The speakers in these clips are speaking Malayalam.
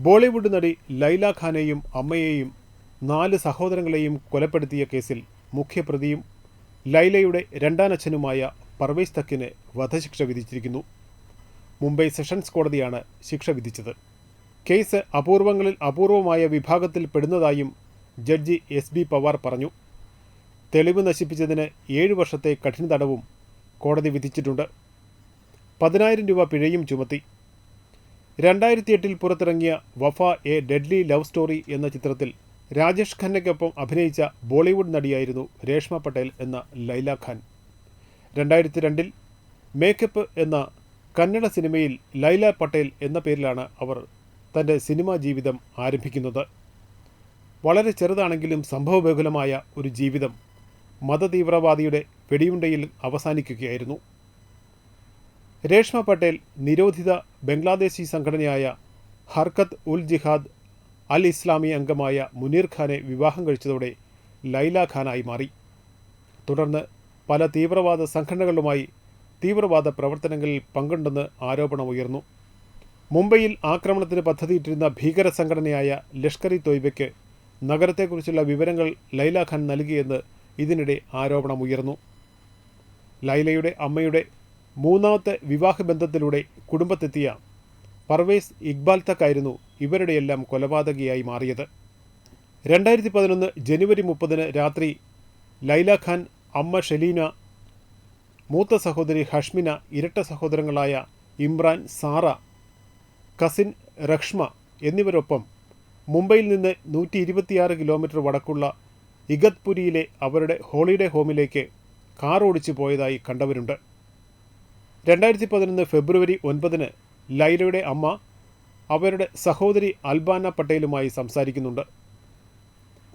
ബോളിവുഡ് നടി ലൈല ഖാനെയും അമ്മയെയും നാല് സഹോദരങ്ങളെയും കൊലപ്പെടുത്തിയ കേസിൽ മുഖ്യപ്രതിയും ലൈലയുടെ രണ്ടാനച്ഛനുമായ പർവേസ് തക്കിന് വധശിക്ഷ വിധിച്ചിരിക്കുന്നു. മുംബൈ സെഷൻസ് കോടതിയാണ് ശിക്ഷ വിധിച്ചത്. കേസ് അപൂർവങ്ങളിൽ അപൂർവമായ വിഭാഗത്തിൽ പെടുന്നതായും ജഡ്ജി എസ് ബി പവാർ പറഞ്ഞു. തെളിവ് നശിപ്പിച്ചതിന് ഏഴു വർഷത്തെ കഠിന തടവും കോടതി വിധിച്ചിട്ടുണ്ട്. പതിനായിരം രൂപ പിഴയും ചുമത്തി. രണ്ടായിരത്തി എട്ടിൽ പുറത്തിറങ്ങിയ Wafa a deadly love story എന്ന ചിത്രത്തിൽ രാജേഷ് ഖന്നയ്ക്കൊപ്പം അഭിനയിച്ച ബോളിവുഡ് നടിയായിരുന്നു രേഷ്മ പട്ടേൽ എന്ന ലൈല ഖാൻ. രണ്ടായിരത്തി രണ്ടിൽ മേക്കപ്പ് എന്ന കന്നഡ സിനിമയിൽ ലൈല പട്ടേൽ എന്ന പേരിലാണ് അവർ തന്റെ സിനിമാ ജീവിതം ആരംഭിക്കുന്നത്. വളരെ ചെറുതാണെങ്കിലും സംഭവബഹുലമായ ഒരു ജീവിതം മതതീവ്രവാദിയുടെ വെടിയുണ്ടയിൽ അവസാനിക്കുകയായിരുന്നു. രേഷ്മ പട്ടേൽ നിരോധിത ബംഗ്ലാദേശി സംഘടനയായ ഹർക്കത്ത് ഉൽ ജിഹാദ് അൽ ഇസ്ലാമി അംഗമായ മുനീർ ഖാനെ വിവാഹം കഴിച്ചതോടെ ലൈല ഖാനായി മാറി. തുടർന്ന് പല തീവ്രവാദ സംഘടനകളുമായി തീവ്രവാദ പ്രവർത്തനങ്ങളിൽ പങ്കുണ്ടെന്ന് ആരോപണമുയർന്നു മുംബൈയിൽ ആക്രമണത്തിന് പദ്ധതിയിട്ടിരുന്ന ഭീകര സംഘടനയായ ലഷ്കർ ഇ തൊയ്ബയ്ക്ക് നഗരത്തെക്കുറിച്ചുള്ള വിവരങ്ങൾ ലൈല ഖാൻ നൽകിയെന്ന് ഇതിനിടെ ആരോപണമുയർന്നു ലൈലയുടെ അമ്മയുടെ മൂന്നാമത്തെ വിവാഹബന്ധത്തിലൂടെ കുടുംബത്തെത്തിയ പർവേസ് ഇക്ബാൽ തക്കായിരുന്നു ഇവരുടെയെല്ലാം കൊലപാതകിയായി മാറിയത്. രണ്ടായിരത്തി പതിനൊന്ന് ജനുവരി മുപ്പതിന് രാത്രി ലൈല ഖാൻ അമ്മ ഷെലീന മൂത്ത സഹോദരി ഹഷ്മിന ഇരട്ട സഹോദരങ്ങളായ ഇമ്രാൻ സാറ കസിൻ റക്ഷ്മ എന്നിവരൊപ്പം മുംബൈയിൽ നിന്ന് നൂറ്റി ഇരുപത്തിയാറ് കിലോമീറ്റർ വടക്കുള്ള ഇഗത്പുരിയിലെ അവരുടെ ഹോളിഡേ ഹോമിലേക്ക് കാർ ഓടിച്ചു പോയതായി കണ്ടവരുണ്ട്. രണ്ടായിരത്തി പതിനൊന്ന് ഫെബ്രുവരി ഒൻപതിന് ലൈലയുടെ അമ്മ അവരുടെ സഹോദരി അൽബാന പട്ടേലുമായി സംസാരിക്കുന്നുണ്ട്.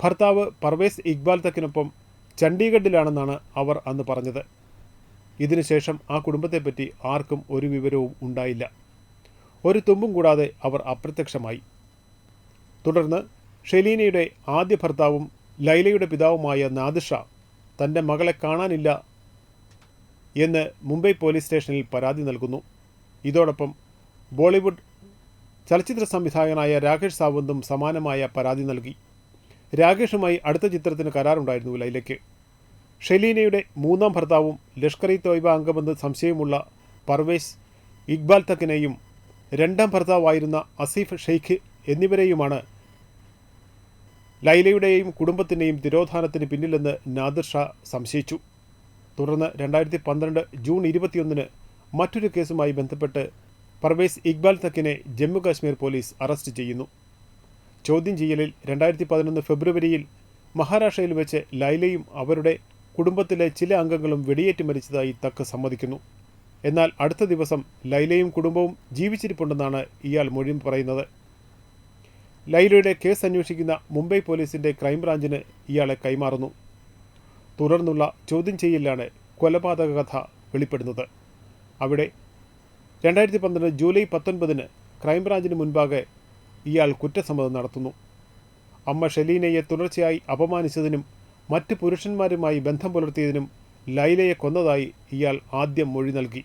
ഭർത്താവ് പർവേസ് ഇക്ബാൽ തക്കിനൊപ്പം ചണ്ഡീഗഡിലാണെന്നാണ് അവർ അന്ന് പറഞ്ഞത്. ഇതിനുശേഷം ആ കുടുംബത്തെപ്പറ്റി ആർക്കും ഒരു വിവരവും ഉണ്ടായില്ല. ഒരു തുമ്പും കൂടാതെ അവർ അപ്രത്യക്ഷമായി. തുടർന്ന് ഷെലീനയുടെ ആദ്യ ഭർത്താവും ലൈലയുടെ പിതാവുമായ നാദിഷ തന്റെ മകളെ കാണാനില്ല എന്ന് മുംബൈ പോലീസ് സ്റ്റേഷനിൽ പരാതി നൽകുന്നു. ഇതോടൊപ്പം ബോളിവുഡ് ചലച്ചിത്ര സംവിധായകനായ രാകേഷ് സാവന്തും സമാനമായ പരാതി നൽകി. രാകേഷുമായി അടുത്ത ചിത്രത്തിന് കരാറുണ്ടായിരുന്നു ലൈലയ്ക്ക്. ഷെലീനയുടെ മൂന്നാം ഭർത്താവും ലഷ്കർ ഇ തോയ്ബ അംഗമെന്ന് സംശയമുള്ള പർവേസ് ഇക്ബാൽ തക്കിനെയും രണ്ടാം ഭർത്താവായിരുന്ന അസീഫ് ഷെയ്ഖ് എന്നിവരെയുമാണ് ലൈലയുടെയും കുടുംബത്തിന്റെയും തിരോധാനത്തിന് പിന്നിലെന്ന് നാദിർ ഷാ സംശയിച്ചു. തുടർന്ന് രണ്ടായിരത്തി പന്ത്രണ്ട് ജൂൺ ഇരുപത്തിയൊന്നിന് മറ്റൊരു കേസുമായി ബന്ധപ്പെട്ട് പർവേസ് ഇക്ബാൽ തക്കിനെ ജമ്മുകാശ്മീർ പോലീസ് അറസ്റ്റ് ചെയ്യുന്നു. ചോദ്യം ചെയ്യലിൽ രണ്ടായിരത്തി പതിനൊന്ന് ഫെബ്രുവരിയിൽ മഹാരാഷ്ട്രയിൽ വെച്ച് ലൈലയും അവരുടെ കുടുംബത്തിലെ ചില അംഗങ്ങളും വെടിയേറ്റ് മരിച്ചതായി തക്ക് സമ്മതിക്കുന്നു. എന്നാൽ അടുത്ത ദിവസം ലൈലയും കുടുംബവും ജീവിച്ചിരിപ്പുണ്ടെന്നാണ് ഇയാൾ മൊഴി പറയുന്നത്. ലൈലയുടെ കേസ് അന്വേഷിക്കുന്ന മുംബൈ പോലീസിന്റെ ക്രൈംബ്രാഞ്ചിന് ഇയാളെ കൈമാറുന്നു. തുടർന്നുള്ള ചോദ്യം ചെയ്യലിലാണ് കൊലപാതക കഥ വെളിപ്പെടുന്നത്. അവിടെ രണ്ടായിരത്തി പന്ത്രണ്ട് ജൂലൈ പത്തൊൻപതിന് ക്രൈംബ്രാഞ്ചിന് മുൻപാകെ ഇയാൾ കുറ്റസമ്മതം നടത്തുന്നു. അമ്മ ഷെലീനയെ തുടർച്ചയായി അപമാനിച്ചതിനും മറ്റ് പുരുഷന്മാരുമായി ബന്ധം പുലർത്തിയതിനും ലൈലയെ കൊന്നതായി ഇയാൾ ആദ്യം മൊഴി നൽകി.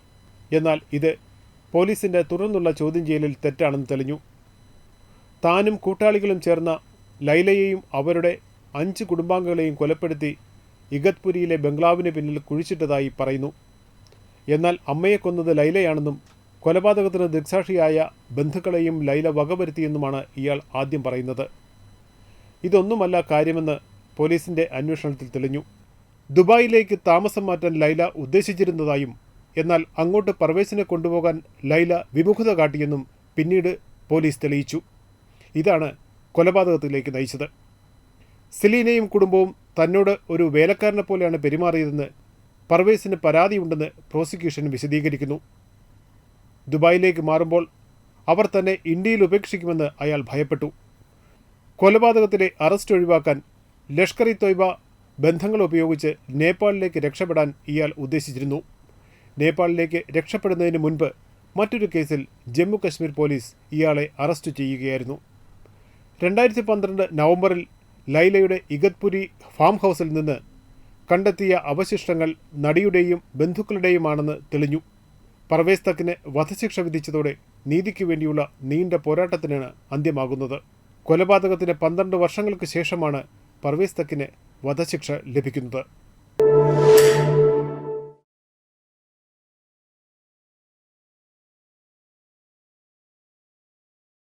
എന്നാൽ ഇത് പോലീസിന്റെ തുടർന്നുള്ള ചോദ്യം ചെയ്യലിൽ തെറ്റാണെന്ന് തെളിഞ്ഞു. താനും കൂട്ടാളികളും ചേർന്ന ലൈലയെയും അവരുടെ അഞ്ച് കുടുംബാംഗങ്ങളെയും കൊലപ്പെടുത്തി ഇഗത്പുരിയിലെ ബംഗ്ലാവിന് പിന്നിൽ കുഴിച്ചിട്ടതായി പറയുന്നു. എന്നാൽ അമ്മയെ കൊന്നത് ലൈലയാണെന്നും കൊലപാതകത്തിന് ദൃക്സാക്ഷിയായ ബന്ധുക്കളെയും ലൈല വകവരുത്തിയെന്നുമാണ് ഇയാൾ ആദ്യം പറയുന്നത്. ഇതൊന്നുമല്ല കാര്യമെന്ന് പോലീസിന്റെ അന്വേഷണത്തിൽ തെളിഞ്ഞു. ദുബായിലേക്ക് താമസം മാറ്റാൻ ലൈല ഉദ്ദേശിച്ചിരുന്നതായും എന്നാൽ അങ്ങോട്ട് പർവേസിനെ കൊണ്ടുപോകാൻ ലൈല വിമുഖത കാട്ടിയെന്നും പിന്നീട് പോലീസ് തെളിയിച്ചു. ഇതാണ് കൊലപാതകത്തിലേക്ക് നയിച്ചത്. സെലീനയും കുടുംബവും തന്നോട് ഒരു വേലക്കാരനെ പോലെയാണ് പെരുമാറിയതെന്ന് പർവേസിന് പരാതിയുണ്ടെന്ന് പ്രോസിക്യൂഷൻ വിശദീകരിക്കുന്നു. ദുബായിലേക്ക് മാറുമ്പോൾ അവർ തന്നെ ഇന്ത്യയിൽ ഉപേക്ഷിക്കുമെന്ന് അയാൾ ഭയപ്പെട്ടു. കൊലപാതകത്തിലെ അറസ്റ്റ് ഒഴിവാക്കാൻ ലഷ്കർ ഇ തൊയ്ബ ബന്ധങ്ങൾ ഉപയോഗിച്ച് നേപ്പാളിലേക്ക് രക്ഷപ്പെടാൻ ഇയാൾ ഉദ്ദേശിച്ചിരുന്നു. നേപ്പാളിലേക്ക് രക്ഷപ്പെടുന്നതിന് മുൻപ് മറ്റൊരു കേസിൽ ജമ്മു കശ്മീർ പോലീസ് ഇയാളെ അറസ്റ്റ് ചെയ്യുകയായിരുന്നു. രണ്ടായിരത്തി പന്ത്രണ്ട് നവംബറിൽ ലൈലയുടെ ഇഗത്പുരി ഫാം ഹൗസിൽ നിന്ന് കണ്ടെത്തിയ അവശിഷ്ടങ്ങൾ നടിയുടെയും ബന്ധുക്കളുടെയുമാണെന്ന് തെളിഞ്ഞു. പർവേസ് തക്കിന് വധശിക്ഷ വിധിച്ചതോടെ നീതിക്ക് വേണ്ടിയുള്ള നീണ്ട പോരാട്ടത്തിനാണ് അന്ത്യമാകുന്നത്. കൊലപാതകത്തിന് പന്ത്രണ്ട് വർഷങ്ങൾക്ക് ശേഷമാണ് പർവേസ് തക്കിന് വധശിക്ഷ ലഭിക്കുന്നത്.